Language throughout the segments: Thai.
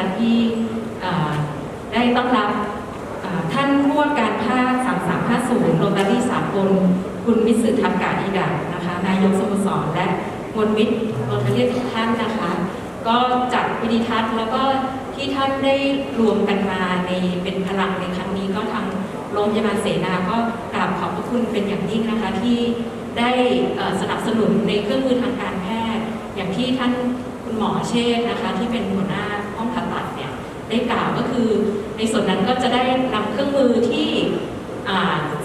ะที่ได้ต้อนรับท่านผู้ว่าการภาค 3350โรตารี่สามกนคุณวิสุทธิ์ทักกาอีดานะคะนายกสโมสรและมนวิทย์โรตารี่ทุกท่านนะคะ ก็จัดวิดีทัศน์แล้วก็ที่ท่านได้รวมกันมาในเป็นพลังในครั้งนี้ก็ทางโรงพยาบาลเสนาก็กราบขอบพระคุณเป็นอย่างยิ่งนะคะที่ได้สนับสนุนในเครื่องมือทางการแพทย์ อย่างที่ท่านคุณหมอเชษนะคะที่เป็นหัวหน้า ได้กล่าวก็คือ ในส่วนนั้นก็จะได้นำเครื่องมือที่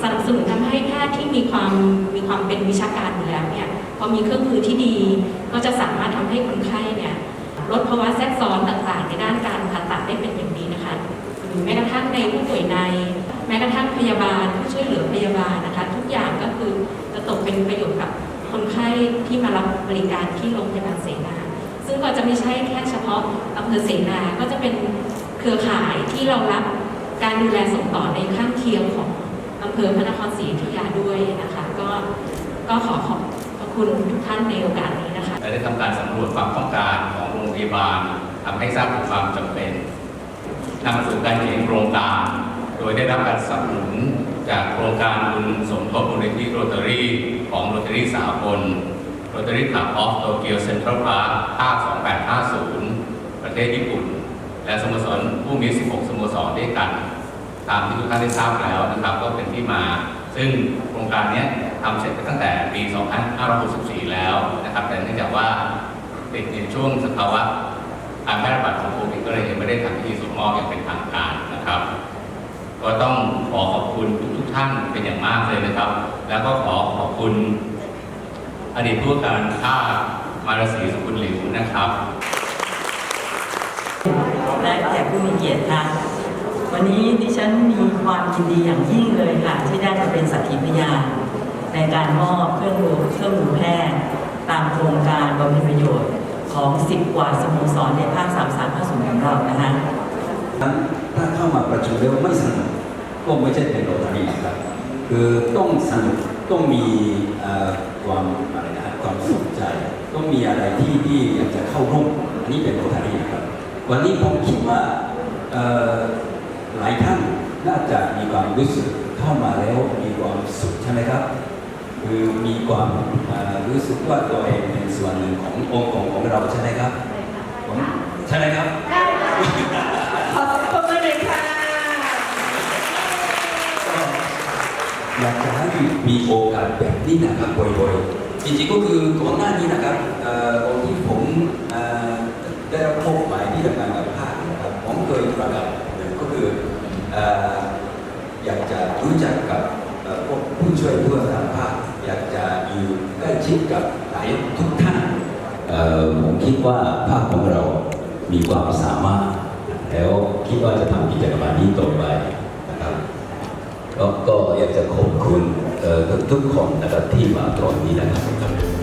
สนับสนุนทำให้แพทย์ที่มีความมีความเป็นวิชาการอยู่แล้วเนี่ยพอมีเครื่องมือที่ดี ก็จะสามารถทำให้คนไข้เนี่ยลดภาวะแทรกซ้อนต่างๆ ในด้านการผ่าตัดได้เป็นอย่างดีนะคะหรือแม้กระทั่งในผู้ป่วยใน แม้กระทั่งพยาบาลผู้ช่วยเหลือพยาบาลนะคะ ทุกอย่างก็คือจะตกเป็นประโยชน์กับคนไข้ที่มารับบริการที่โรงพยาบาลเสนาซึ่งก็จะไม่ใช่แค่เฉพาะอำเภอเสนาก็จะเป็น ข่ายที่เรารับการดูแลส่งต่อในข้างเคียงของอำเภอพระนครศรีอยุธยาด้วยนะคะ ก็ก็ขอขอบพระคุณทุกท่านในโอกาสนี้นะคะได้ทำการสำรวจความต้องการของโรงพยาบาลทำให้ทราบถึงความจำเป็นนำสู่การเขียนโครงการ โดยได้รับการสนับสนุนจากโครงการบุญสมทบมูลนิธิโรตารีของโรตารีสากลโรตารีคลับออฟโตเกียวเซ็นทรัลพาร์คภาค2850 ประเทศญี่ปุ่น และสโมสร มี 16 สโมสรด้วยกัน ตามที่ทุกท่านได้ทราบแล้วนะครับ ก็เป็นที่มา ซึ่งโครงการนี้ทำเสร็จไปตั้งแต่ปี 2564 แล้วนะครับ แต่เนื่องจากว่าติดในช่วงสภาวะการแพร่ระบาดของโควิดก็เลยยังไม่ได้ทำพิธีส่งมอบอย่างเป็นทางการนะครับ ก็ต้องขอขอบคุณทุกทุกท่านเป็นอย่างมากเลยนะครับ แล้วก็ขอขอบคุณอดีตผู้การภามารสีสกุลหลิวนะครับ เกียรติค่ะ วันนี้ดิฉันมีความยินดีอย่างยิ่งเลยค่ะ ที่ได้มาเป็นสักขีพยานในการมอบเครื่องมือเครื่องมือแพทย์ตามโครงการบำเพ็ญประโยชน์ของ10กว่าสโมสรในภาค3 3 5 0ของเรานะคะถ้าเข้ามาประชุมแล้วไม่สนุกก็ไม่ใช่เป็นโรตารีครับคือต้องสนุกต้องมีความอะไรนะความสนใจ ต้องมีอะไรที่ที่อยากจะเข้าร่วมอันนี้เป็นโรตารีครับวันนี้ผมคิดว่าเอ่อหลายท่าน น่าจะมีความรู้สึกเข้ามาแล้วมีความสุขใช่ไหมครับ คือมีความเอ่อรู้สึกว่าตัวเองเป็นส่วนหนึ่งขององค์กรของเราใช่ไหมครับผมใช่ไหมครับขอเสียงปรบมือหน่อยค่ะอยากจะให้มีโอกาสแบบนี้นะครับบ่อยๆจริงๆก็คือก่อนหน้านี้นะครับเอ่อตอนที่ผมเอ่อได้รับมอบหมายที่ทำงานกับภาคนะครับผมเคยประกาศหนึ่งก็คือเอยากจะรู้จักกับพวกผู้ช่วยผู้ทางภาคอยากจะอยู่ใกล้ชิดกับหลายทุกท่านผมคิดว่าภาคของเรามีความสามารถ แล้วคิดว่าจะทำกิจกรรมนี้ต่อไปนะครับก็ก็อยากจะขอบคุณทุกๆคนนะครับที่มาตรงนี้นะครับ